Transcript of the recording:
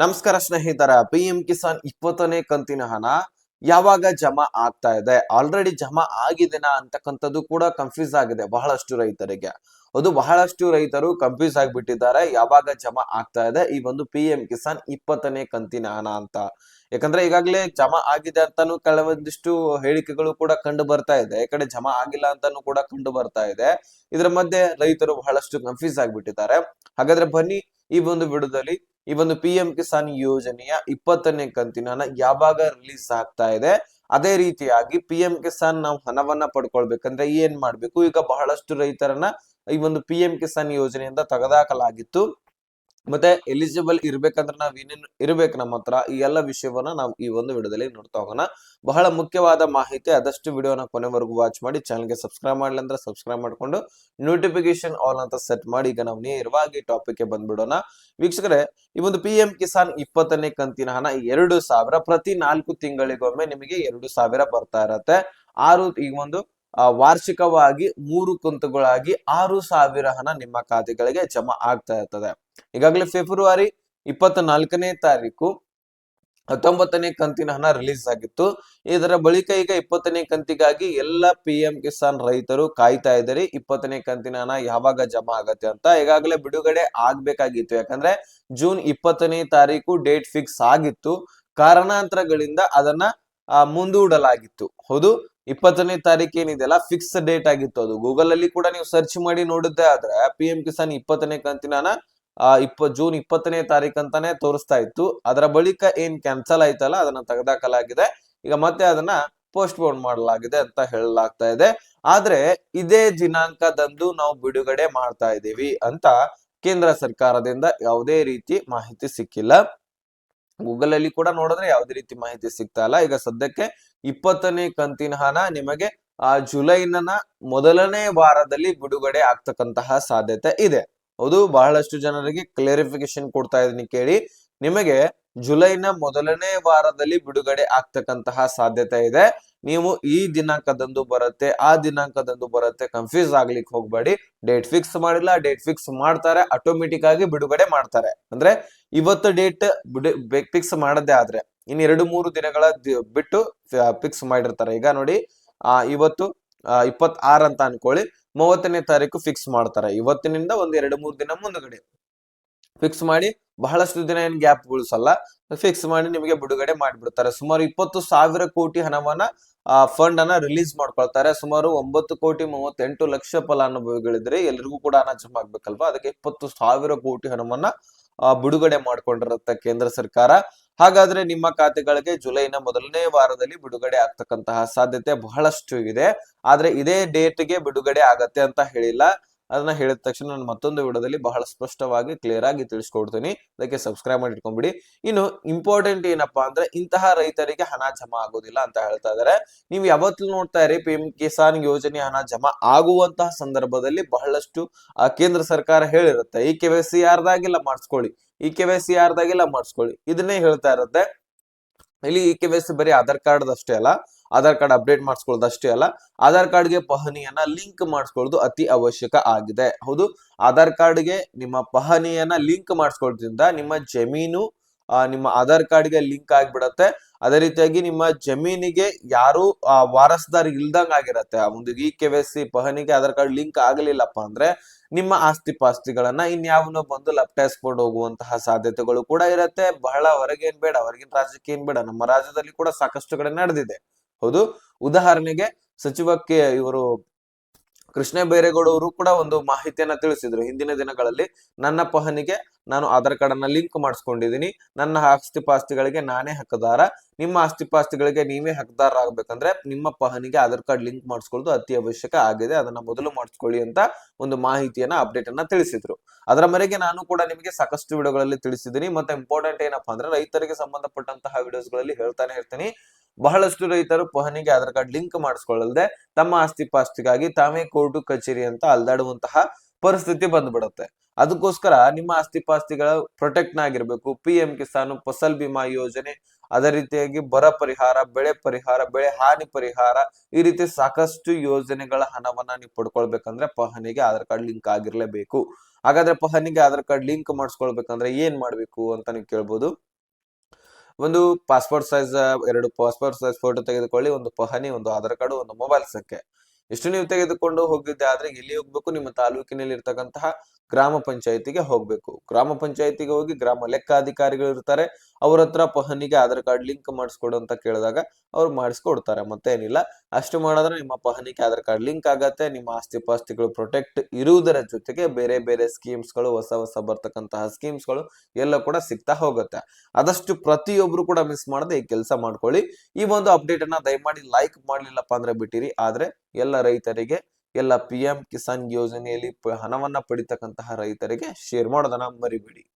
ನಮಸ್ಕಾರ ಸ್ನೇಹಿತರ P M Kisan ಇಪ್ಪತ್ತನೇ ಕಂತಿನ ಹಣ ಯಾವಾಗ ಜಮಾ ಆಗ್ತಾ ಇದೆ? ಆಲ್ರೆಡಿ ಜಮಾ ಆಗಿದೆನಾ ಅಂತಕ್ಕಂಥದ್ದು ಕೂಡ ಕನ್ಫ್ಯೂಸ್ ಆಗಿದೆ ಬಹಳಷ್ಟು ರೈತರಿಗೆ. ಅದು ಬಹಳಷ್ಟು ರೈತರು ಕನ್ಫ್ಯೂಸ್ ಆಗಿಬಿಟ್ಟಿದ್ದಾರೆ, ಯಾವಾಗ ಜಮಾ ಆಗ್ತಾ ಇದೆ? ಈ ಒಂದು ಪಿ ಎಂ ಕಿಸಾನ್ ಇಪ್ಪತ್ತನೇ ಕಂತಿನ ಹಣ ಅಂತ. ಯಾಕಂದ್ರೆ ಈಗಾಗಲೇ ಜಮಾ ಆಗಿದೆ ಅಂತಾನು ಕೆಲವೊಂದಿಷ್ಟು ಹೇಳಿಕೆಗಳು ಕೂಡ ಕಂಡು ಬರ್ತಾ ಇದೆ. ಈ ಕಡೆ ಜಮಾ ಆಗಿಲ್ಲ ಅಂತಾನು ಕೂಡ ಕಂಡು ಬರ್ತಾ ಇದೆ. ಇದರ ಮಧ್ಯೆ ರೈತರು ಬಹಳಷ್ಟು ಕನ್ಫ್ಯೂಸ್ ಆಗಿಬಿಟ್ಟಿದ್ದಾರೆ. ಹಾಗಾದ್ರೆ ಬನ್ನಿ ಈ ಒಂದು ವಿಡಿಯೋದಲ್ಲಿ ಈ ಒಂದು ಪಿ ಎಂ ಕಿಸಾನ್ ಯೋಜನೆಯ ಇಪ್ಪತ್ತನೇ ಕಂತಿನ ಹಣ ಯಾವಾಗ ರಿಲೀಸ್ ಆಗ್ತಾ ಇದೆ? ಅದೇ ರೀತಿಯಾಗಿ ಪಿ ಎಂ ಕಿಸಾನ್ ನಾವು ಹಣವನ್ನ ಪಡ್ಕೊಳ್ಬೇಕಂದ್ರೆ ಏನ್ ಮಾಡ್ಬೇಕು? ಈಗ ಬಹಳಷ್ಟು ರೈತರನ್ನ ಈ ಒಂದು ಪಿ ಎಂ ಕಿಸಾನ್ ಯೋಜನೆಯಿಂದ ತೆಗೆದಾಕಲಾಗಿತ್ತು. ಮತ್ತೆ ಎಲಿಜಿಬಲ್ ಇರ್ಬೇಕಂದ್ರೆ ನಾವ್ ಏನೇನು ಇರ್ಬೇಕು ನಮ್ಮ ಹತ್ರ, ಈ ಎಲ್ಲ ವಿಷಯವನ್ನ ನಾವು ಈ ಒಂದು ವಿಡಿಯೋದಲ್ಲಿ ನೋಡ್ತಾ ಹೋಗೋಣ. ಬಹಳ ಮುಖ್ಯವಾದ ಮಾಹಿತಿ, ಆದಷ್ಟು ವಿಡಿಯೋನ ಕೊನೆವರೆಗೂ ವಾಚ್ ಮಾಡಿ ಚಾನಲ್ಗೆ ಸಬ್ಸ್ಕ್ರೈಬ್ ಮಾಡಲಿ ಅಂದ್ರೆ ಸಬ್ಸ್ಕ್ರೈಬ್ ಮಾಡ್ಕೊಂಡು ನೋಟಿಫಿಕೇಶನ್ ಆಲ್ ಅಂತ ಸೆಟ್ ಮಾಡಿ, ಈಗ ನಾವು ನೇರವಾಗಿ ಟಾಪಿಕ್ಗೆ ಬಂದ್ಬಿಡೋಣ. ವೀಕ್ಷಕರೇ, ಈ ಒಂದು ಪಿ ಎಂ ಕಿಸಾನ್ ಇಪ್ಪತ್ತನೇ ಕಂತಿನ ಹಣ ಎರಡು ಸಾವಿರ, ಪ್ರತಿ ನಾಲ್ಕು ತಿಂಗಳಿಗೊಮ್ಮೆ ನಿಮಗೆ ಎರಡು ಸಾವಿರ ಬರ್ತಾ ಇರತ್ತೆ. ಆರು ಈಗ ಒಂದು ವಾರ್ಷಿಕವಾಗಿ ಮೂರು ಕಂತುಗಳಾಗಿ ಆರು ಸಾವಿರ ಹಣ ನಿಮ್ಮ ಖಾತೆಗಳಿಗೆ ಜಮಾ ಆಗ್ತಾ ಇರ್ತದೆ. ಈಗಾಗಲೇ ಫೆಬ್ರವರಿ ಇಪ್ಪತ್ತ್ ನಾಲ್ಕನೇ ತಾರೀಕು ಹತ್ತೊಂಬತ್ತನೇ ಕಂತಿನ ಹಣ ರಿಲೀಸ್ ಆಗಿತ್ತು. ಇದರ ಬಳಿಕ ಈಗ ಇಪ್ಪತ್ತನೇ ಕಂತಿಗಾಗಿ ಎಲ್ಲ ಪಿ ಎಂ ಕಿಸಾನ್ ರೈತರು ಕಾಯ್ತಾ ಇದ್ದಾರೆ. ಇಪ್ಪತ್ತನೇ ಕಂತಿನ ಹಣ ಯಾವಾಗ ಜಮಾ ಆಗತ್ತೆ ಅಂತ ಈಗಾಗಲೇ ಬಿಡುಗಡೆ ಆಗ್ಬೇಕಾಗಿತ್ತು. ಯಾಕಂದ್ರೆ ಜೂನ್ ಇಪ್ಪತ್ತನೇ ತಾರೀಕು ಡೇಟ್ ಫಿಕ್ಸ್ ಆಗಿತ್ತು. ಕಾರಣಾಂತರಗಳಿಂದ ಅದನ್ನ ಮುಂದೂಡಲಾಗಿತ್ತು. ಹೌದು ಇಪ್ಪತ್ತನೇ ತಾರೀಕು ಏನಿದೆಯಲ್ಲ ಫಿಕ್ಸ್ ಡೇಟ್ ಆಗಿತ್ತು ಅದು. ಗೂಗಲ್ ಅಲ್ಲಿ ಕೂಡ ನೀವು ಸರ್ಚ್ ಮಾಡಿ ನೋಡಿದ್ದೆ ಆದ್ರೆ ಪಿ ಎಂ ಕಿಸಾನ್ ಇಪ್ಪತ್ತನೇ ಕಂತಿನ ಹಣ ಇಪ್ಪ, ಜೂನ್ ಇಪ್ಪತ್ತನೇ ತಾರೀಕು ಅಂತಾನೆ ತೋರಿಸ್ತಾ ಇತ್ತು. ಅದರ ಬಳಿಕ ಏನ್ ಕ್ಯಾನ್ಸಲ್ ಆಯ್ತಲ್ಲ, ಅದನ್ನ ತೆಗೆದಾಕಲಾಗಿದೆ. ಈಗ ಮತ್ತೆ ಅದನ್ನ ಪೋಸ್ಟ್ ಪೋನ್ ಮಾಡಲಾಗಿದೆ ಅಂತ ಹೇಳಲಾಗ್ತಾ ಇದೆ. ಆದ್ರೆ ಇದೇ ದಿನಾಂಕದಂದು ನಾವು ಬಿಡುಗಡೆ ಮಾಡ್ತಾ ಇದ್ದೀವಿ ಅಂತ ಕೇಂದ್ರ ಸರ್ಕಾರದಿಂದ ಯಾವುದೇ ರೀತಿ ಮಾಹಿತಿ ಸಿಕ್ಕಿಲ್ಲ. ಗೂಗಲ್ ಅಲ್ಲಿ ಕೂಡ ನೋಡಿದ್ರೆ ಯಾವುದೇ ರೀತಿ ಮಾಹಿತಿ ಸಿಗ್ತಾ ಇಲ್ಲ. ಈಗ ಸದ್ಯಕ್ಕೆ ಇಪ್ಪತ್ತನೇ ಕಂತಿನ ಹಣ ನಿಮಗೆ ಆ ಜುಲೈನ ಮೊದಲನೇ ವಾರದಲ್ಲಿ ಬಿಡುಗಡೆ ಆಗ್ತಕ್ಕಂತಹ ಸಾಧ್ಯತೆ ಇದೆ. ಹೌದು, ಬಹಳಷ್ಟು ಜನರಿಗೆ ಕ್ಲಾರಿಫಿಕೇಶನ್ ಕೊಡ್ತಾ ಇದೀನಿ ಕೇಳಿ. ನಿಮಗೆ ಜುಲೈನ ಮೊದಲನೇ ವಾರದಲ್ಲಿ ಬಿಡುಗಡೆ ಆಗ್ತಕ್ಕಂತಹ ಸಾಧ್ಯತೆ ಇದೆ. ನೀವು ಈ ದಿನಾಂಕದಂದು ಬರುತ್ತೆ, ಆ ದಿನಾಂಕದಂದು ಬರುತ್ತೆ ಕನ್ಫ್ಯೂಸ್ ಆಗ್ಲಿಕ್ಕೆ ಹೋಗ್ಬೇಡಿ. ಡೇಟ್ ಫಿಕ್ಸ್ ಮಾಡಿಲ್ಲ ಡೇಟ್ ಫಿಕ್ಸ್ ಮಾಡ್ತಾರೆ ಆಟೋಮೆಟಿಕ್ ಆಗಿ ಬಿಡುಗಡೆ ಮಾಡ್ತಾರೆ. ಅಂದ್ರೆ ಇವತ್ತು ಡೇಟ್ ಬಿಡು ಫಿಕ್ಸ್ ಮಾಡದೇ ಆದ್ರೆ, ಇನ್ ಎರಡು ಮೂರು ದಿನಗಳ ಬಿಟ್ಟು ಫಿಕ್ಸ್ ಮಾಡಿರ್ತಾರೆ. ಈಗ ನೋಡಿ, ಆ, ಇವತ್ತು ಇಪ್ಪತ್ ಆರ್ ಅಂತ ಅನ್ಕೊಳ್ಳಿ. ಮೂವತ್ತನೇ ತಾರೀಕು ಫಿಕ್ಸ್ ಮಾಡ್ತಾರೆ. ಇವತ್ತಿನಿಂದ ಒಂದ್ ಎರಡು ಮೂರು ದಿನ ಮುಂದಗಡೆ. ಫಿಕ್ಸ್ ಮಾಡಿ ಬಹಳಷ್ಟು ದಿನ ಏನ್ ಗ್ಯಾಪ್ ಉಳಿಸಲ್ಲ ಫಿಕ್ಸ್ ಮಾಡಿ ನಿಮಗೆ ಬಿಡುಗಡೆ ಮಾಡಿಬಿಡ್ತಾರೆ. ಸುಮಾರು ಇಪ್ಪತ್ತು ಸಾವಿರ ಕೋಟಿ ಹಣವನ್ನ, ಆ ಫಂಡ್ ಅನ್ನ ರಿಲೀಸ್ ಮಾಡ್ಕೊಳ್ತಾರೆ. ಸುಮಾರು ಒಂಬತ್ತು ಕೋಟಿ ಮೂವತ್ತೆಂಟು ಲಕ್ಷ ಫಲಾನುಭವಿಗಳಿದ್ರೆ ಎಲ್ರಿಗೂ ಕೂಡ ಹಣ ಜಮಾ ಆಗ್ಬೇಕಲ್ವಾ? ಅದಕ್ಕೆ ಇಪ್ಪತ್ತು ಸಾವಿರ ಕೋಟಿ ಹಣವನ್ನ ಬಿಡುಗಡೆ ಮಾಡ್ಕೊಂಡಿರುತ್ತೆ ಕೇಂದ್ರ ಸರ್ಕಾರ. ಹಾಗಾದ್ರೆ ನಿಮ್ಮ ಖಾತೆಗಳಿಗೆ ಜುಲೈನ ಮೊದಲನೇ ವಾರದಲ್ಲಿ ಬಿಡುಗಡೆ ಆಗ್ತಕ್ಕಂತಹ ಸಾಧ್ಯತೆ ಬಹಳಷ್ಟು ಇದೆ. ಆದ್ರೆ ಇದೇ ಡೇಟ್ಗೆ ಬಿಡುಗಡೆ ಆಗತ್ತೆ ಅಂತ ಹೇಳಿಲ್ಲ. ಅದನ್ನ ಹೇಳಿದ ತಕ್ಷಣ ನಾನು ಮತ್ತೊಂದು ವಿಡಿಯೋದಲ್ಲಿ ಬಹಳ ಸ್ಪಷ್ಟವಾಗಿ ಕ್ಲಿಯರ್ ಆಗಿ ತಿಳಿಸ್ಕೊಡ್ತೀನಿ. ಅದಕ್ಕೆ ಸಬ್ಸ್ಕ್ರೈಬ್ ಮಾಡಿ ಇಟ್ಕೊಂಡ್ಬಿಡಿ. ಇನ್ನು ಇಂಪಾರ್ಟೆಂಟ್ ಏನಪ್ಪಾ ಅಂದ್ರೆ ಇಂತಹ ರೈತರಿಗೆ ಹಣ ಜಮಾ ಆಗೋದಿಲ್ಲ ಅಂತ ಹೇಳ್ತಾ ಇದಾರೆ. ನೀವು ಯಾವತ್ತೂ ನೋಡ್ತಾ ಇರಿ ಪಿ ಎಂ ಕಿಸಾನ್ ಯೋಜನೆ ಹಣ ಜಮಾ ಆಗುವಂತಹ ಸಂದರ್ಭದಲ್ಲಿ ಬಹಳಷ್ಟು ಕೇಂದ್ರ ಸರ್ಕಾರ ಹೇಳಿರುತ್ತೆ. ಈ ಕೆ ವೈ ಸಿ ಯಾರ್ದಾಗಿಲ್ಲ ಮಾಡಿಸ್ಕೊಳ್ಳಿ. ಈ ಕೆ ವೈ ಸಿ ಯಾರ್ದಾಗಿಲ್ಲ ಮಾಡಿಸ್ಕೊಳ್ಳಿ. ಇದನ್ನೇ ಹೇಳ್ತಾ ಇರುತ್ತೆ. ಇಲ್ಲಿ ಈ ಕೆ ವೈ ಸಿ ಬರೀ ಆಧಾರ್ ಕಾರ್ಡ್ ಅಷ್ಟೇ ಅಲ್ಲ ಆಧಾರ್ ಕಾರ್ಡ್ ಅಪ್ಡೇಟ್ ಮಾಡಿಸ್ಕೊಳ್ಳೋದು ಅಷ್ಟೇ ಅಲ್ಲ ಆಧಾರ್ ಕಾರ್ಡ್ಗೆ ಪಹಣಿಯನ್ನ ಲಿಂಕ್ ಮಾಡಿಸ್ಕೊಳ್ಳೋದು ಅತಿ ಅವಶ್ಯಕ ಆಗಿದೆ. ಹೌದು ಆಧಾರ್ ಕಾರ್ಡ್ಗೆ ನಿಮ್ಮ ಪಹಣಿಯನ್ನ ಲಿಂಕ್ ಮಾಡಿಸ್ಕೊಳ್ಳೋದ್ರಿಂದ ನಿಮ್ಮ ಜಮೀನು ನಿಮ್ಮ ಆಧಾರ್ ಕಾರ್ಡ್ಗೆ ಲಿಂಕ್ ಆಗ್ಬಿಡತ್ತೆ. ಅದೇ ರೀತಿಯಾಗಿ ನಿಮ್ಮ ಜಮೀನಿಗೆ ಯಾರು ವಾರಸ್ದಾರ್ ಇಲ್ದಂಗ್ ಆಗಿರತ್ತೆ. ಒಂದು ಇ ಕೆ ವೈ ಸಿ ಪಹಣಿಗೆ ಆಧಾರ್ ಕಾರ್ಡ್ ಲಿಂಕ್ ಆಗಲಿಲ್ಲಪ್ಪ ಅಂದ್ರೆ ನಿಮ್ಮ ಆಸ್ತಿ ಪಾಸ್ತಿಗಳನ್ನ ಇನ್ಯಾವನೋ ಬಂದು ಲಪ್ಟಾಯಿಸ್ಕೊಂಡು ಹೋಗುವಂತಹ ಸಾಧ್ಯತೆಗಳು ಕೂಡ ಇರತ್ತೆ. ಬಹಳ ಹೊರಗೇನ್ ಬೇಡ, ಹೊರಗಿನ ರಾಜ್ಯಕ್ಕೆ ಏನ್ ಬೇಡ, ನಮ್ಮ ರಾಜ್ಯದಲ್ಲಿ ಕೂಡ ಸಾಕಷ್ಟು ಕಡೆ ನಡೆದಿದೆ. ಹೌದು. ಉದಾಹರಣೆಗೆ ಸಚಿವಕ್ಕೆ ಇವರು ಕೃಷ್ಣ ಬೈರೇಗೌಡ ಅವರು ಕೂಡ ಒಂದು ಮಾಹಿತಿಯನ್ನ ತಿಳಿಸಿದ್ರು. ಹಿಂದಿನ ದಿನಗಳಲ್ಲಿ ನನ್ನ ಪಹನಿಗೆ ನಾನು ಆಧಾರ್ ಕಾರ್ಡ್ ಅನ್ನ ಲಿಂಕ್ ಮಾಡಿಸ್ಕೊಂಡಿದೀನಿ ನನ್ನ ಆಸ್ತಿ ಪಾಸ್ತಿಗಳಿಗೆ ನಾನೇ ಹಕ್ಕದಾರ. ನಿಮ್ಮ ಆಸ್ತಿ ಪಾಸ್ತಿಗಳಿಗೆ ನೀವೇ ಹಕ್ಕದಾರ ಆಗ್ಬೇಕಂದ್ರೆ ನಿಮ್ಮ ಪಹನಿಗೆ ಆಧಾರ್ ಕಾರ್ಡ್ ಲಿಂಕ್ ಮಾಡಿಸ್ಕೊಳ್ಳೋದು ಅತಿ ಅವಶ್ಯಕ ಆಗಿದೆ. ಅದನ್ನ ಮೊದಲು ಮಾಡಿಸ್ಕೊಳ್ಳಿ ಅಂತ ಒಂದು ಮಾಹಿತಿಯನ್ನ ಅಪ್ಡೇಟ್ ಅನ್ನ ತಿಳಿಸಿದ್ರು. ಅದರ ಮರೆಗೆ ನಾನು ಕೂಡ ನಿಮಗೆ ಸಾಕಷ್ಟು ವಿಡಿಯೋಗಳಲ್ಲಿ ತಿಳಿಸಿದ್ದೀನಿ. ಮತ್ತೆ ಇಂಪಾರ್ಟೆಂಟ್ ಏನಪ್ಪಾ ಅಂದ್ರೆ ರೈತರಿಗೆ ಸಂಬಂಧಪಟ್ಟಂತಹ ವಿಡಿಯೋಸ್ಗಳಲ್ಲಿ ಹೇಳ್ತಾನೆ ಇರ್ತೀನಿ. ಬಹಳಷ್ಟು ರೈತರು ಪೊಹನಿಗೆ ಆಧಾರ್ ಕಾರ್ಡ್ ಲಿಂಕ್ ಮಾಡಿಸ್ಕೊಳ್ಳಲ್ದೆ ತಮ್ಮ ಆಸ್ತಿ ಪಾಸ್ತಿಗಾಗಿ ತಾವೇ ಕೋರ್ಟು ಕಚೇರಿ ಅಂತ ಅಲ್ದಾಡುವಂತಹ ಪರಿಸ್ಥಿತಿ ಬಂದ್ಬಿಡುತ್ತೆ. ಅದಕ್ಕೋಸ್ಕರ ನಿಮ್ಮ ಆಸ್ತಿ ಪಾಸ್ತಿಗಳ ಪ್ರೊಟೆಕ್ಟ್ ಆಗಿರ್ಬೇಕು. ಪಿ ಎಂ ಕಿಸಾನ್ ಫಸಲ್ ಬಿಮಾ ಯೋಜನೆ, ಅದೇ ರೀತಿಯಾಗಿ ಬರ ಪರಿಹಾರ, ಬೆಳೆ ಪರಿಹಾರ, ಬೆಳೆ ಹಾನಿ ಪರಿಹಾರ ಈ ರೀತಿ ಸಾಕಷ್ಟು ಯೋಜನೆಗಳ ಹಣವನ್ನ ನೀವು ಪಡ್ಕೊಳ್ಬೇಕಂದ್ರೆ ಪಹನಿಗೆ ಆಧಾರ್ ಕಾರ್ಡ್ ಲಿಂಕ್ ಆಗಿರ್ಲೇಬೇಕು. ಹಾಗಾದ್ರೆ ಪಹನಿಗೆ ಆಧಾರ್ ಕಾರ್ಡ್ ಲಿಂಕ್ ಮಾಡಿಸ್ಕೊಳ್ಬೇಕಂದ್ರೆ ಏನ್ ಮಾಡ್ಬೇಕು ಅಂತ ನೀವು ಕೇಳ್ಬೋದು? ಒಂದು ಪಾಸ್ಪೋರ್ಟ್ ಸೈಜ್ ಎರಡು ಪಾಸ್ಪೋರ್ಟ್ ಸೈಜ್ ಫೋಟೋ ತೆಗೆದುಕೊಳ್ಳಿ, ಒಂದು ಪಹನಿ ಒಂದು ಆಧಾರ್ ಕಾರ್ಡ್, ಒಂದು ಮೊಬೈಲ್ ಸಂಖ್ಯೆ ಇಷ್ಟು ನೀವು ತೆಗೆದುಕೊಂಡು ಹೋಗಿದ್ದೆ ಆದ್ರೆ ಎಲ್ಲಿ ಹೋಗ್ಬೇಕು? ನಿಮ್ಮ ತಾಲೂಕಿನಲ್ಲಿ ಇರ್ತಕ್ಕಂತಹ ಗ್ರಾಮ ಪಂಚಾಯತಿಗೆ ಹೋಗ್ಬೇಕು. ಗ್ರಾಮ ಪಂಚಾಯತಿಗೆ ಹೋಗಿ ಗ್ರಾಮ ಲೆಕ್ಕಾಧಿಕಾರಿಗಳು ಇರ್ತಾರೆ. ಅವ್ರ ಹತ್ರ ಪಹನಿಗೆ ಆಧಾರ್ ಕಾರ್ಡ್ ಲಿಂಕ್ ಮಾಡಿಸ್ಕೊಡು ಅಂತ ಕೇಳಿದಾಗ ಅವ್ರು ಮಾಡಿಸ್ಕೊಡ್ತಾರೆ. ಮತ್ತೇನಿಲ್ಲ. ಅಷ್ಟು ಮಾಡಿದ್ರೆ ನಿಮ್ಮ ಪಹನಿಗೆ ಆಧಾರ್ ಕಾರ್ಡ್ ಲಿಂಕ್ ಆಗತ್ತೆ. ನಿಮ್ಮ ಆಸ್ತಿ ಪಾಸ್ತಿಗಳು ಪ್ರೊಟೆಕ್ಟ್ ಇರುವುದರ ಜೊತೆಗೆ ಬೇರೆ ಬೇರೆ ಸ್ಕೀಮ್ಸ್ಗಳು ಹೊಸ ಹೊಸ ಬರ್ತಕ್ಕಂತಹ ಸ್ಕೀಮ್ಸ್ಗಳು ಎಲ್ಲ ಕೂಡ ಸಿಗ್ತಾ ಹೋಗುತ್ತೆ. ಆದಷ್ಟು ಪ್ರತಿಯೊಬ್ರು ಕೂಡ ಮಿಸ್ ಮಾಡದೆ ಈ ಕೆಲಸ ಮಾಡ್ಕೊಳ್ಳಿ. ಈ ಒಂದು ಅಪ್ಡೇಟ್ ಅನ್ನ ದಯಮಾಡಿ ಲೈಕ್ ಮಾಡ್ಲಿಲ್ಲಪ್ಪ ಅಂದ್ರೆ ಬಿಟ್ಟಿರಿ. ಆದ್ರೆ ಎಲ್ಲ ರೈತರಿಗೆ ಎಲ್ಲ ಪಿ ಎಂ ಕಿಸಾನ್ ಯೋಜನೆಯಲ್ಲಿ ಹಣವನ್ನ ಪಡಿತಕ್ಕಂತಹ ರೈತರಿಗೆ ಶೇರ್ ಮಾಡೋದನ್ನ ಮರಿಬೇಡಿ.